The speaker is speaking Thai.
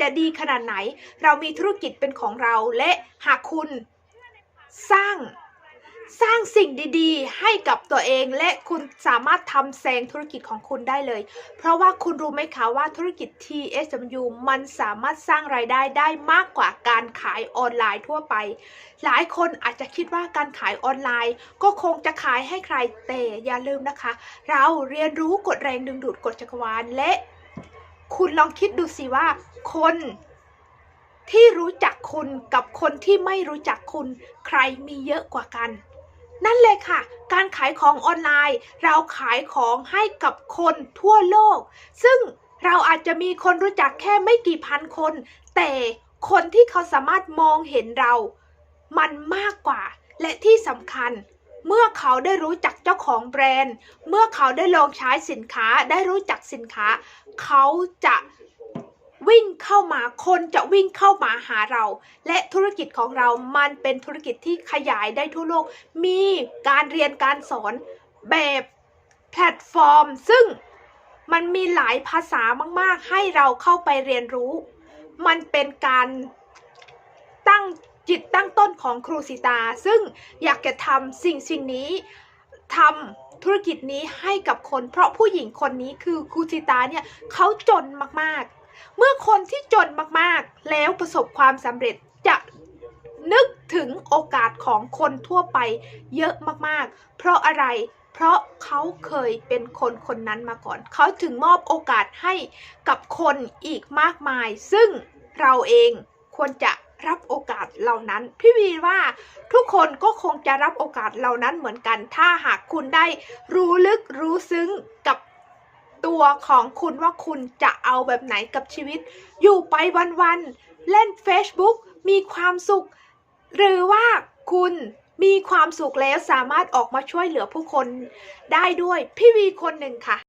จะดีขนาดไหน เรามีธุรกิจเป็นของเราและหากคุณสร้างสร้างสิ่งดีๆ ให้กับตัวเองและคุณสามารถทำแซงธุรกิจของคุณได้เลย เพราะว่าคุณรู้ไหมคะว่าธุรกิจ TSMU มันสามารถสร้างรายได้ได้มากกว่าการขายออนไลน์ทั่วไป หลายคนอาจจะคิดว่าการขายออนไลน์ ก็คงจะขายให้ใครแต่อย่าลืมนะคะ เราเรียนรู้กฎแรงดึงดูดกฎจักรวาลและ คุณลองคิดดูสิว่า คนที่รู้จักคุณกับคนที่ไม่รู้จักคุณ ใครมีเยอะกว่ากัน นั่นเลยค่ะ การขายของออนไลน์ เราขายของให้กับคนทั่วโลก ซึ่งเราอาจจะมีคนรู้จักแค่ไม่กี่พันคน แต่คนที่เขาสามารถมองเห็นเรา มันมากกว่า และที่สำคัญ เมื่อเขาได้รู้จักเจ้าของแบรนด์ เมื่อเขาได้ลองใช้สินค้าได้รู้จักสินค้า เขาจะวิ่งเข้ามาคนจะวิ่งเข้ามาหาเรา และธุรกิจของเรามันเป็นธุรกิจที่ขยายได้ทั่วโลก มีการเรียนการสอนแบบแพลตฟอร์ม ซึ่งมันมีหลายภาษามาก ๆ ให้เราเข้าไปเรียนรู้ มันเป็นการ จิตตั้งต้นของครูสิตา ซึ่งอยากจะทำสิ่งสิ่งนี้ทำธุรกิจนี้ให้กับคน เพราะผู้หญิงคนนี้คือครูสิตาเนี่ยเขาจนมากๆ เมื่อคนที่จนมากๆ แล้วประสบความสำเร็จจะนึกถึงโอกาสของคนทั่วไปเยอะมากๆ เพราะอะไร เพราะเขาเคยเป็นคนคนนั้นมาก่อน เขาถึงมอบโอกาสให้กับคนอีกมากมาย ซึ่งเราเองควรจะ รับโอกาสเหล่านั้น พี่วีว่าทุกคนก็คงจะรับโอกาสเหล่านั้นเหมือนกัน ถ้าหากคุณได้รู้ลึกรู้ซึ้งกับตัวของคุณว่าคุณจะเอาแบบไหนกับชีวิต อยู่ไปวันๆเล่น Facebook มีความสุข หรือว่าคุณมีความสุขแล้วสามารถออกมาช่วยเหลือผู้คนได้ด้วยพี่วีคนหนึ่งค่ะ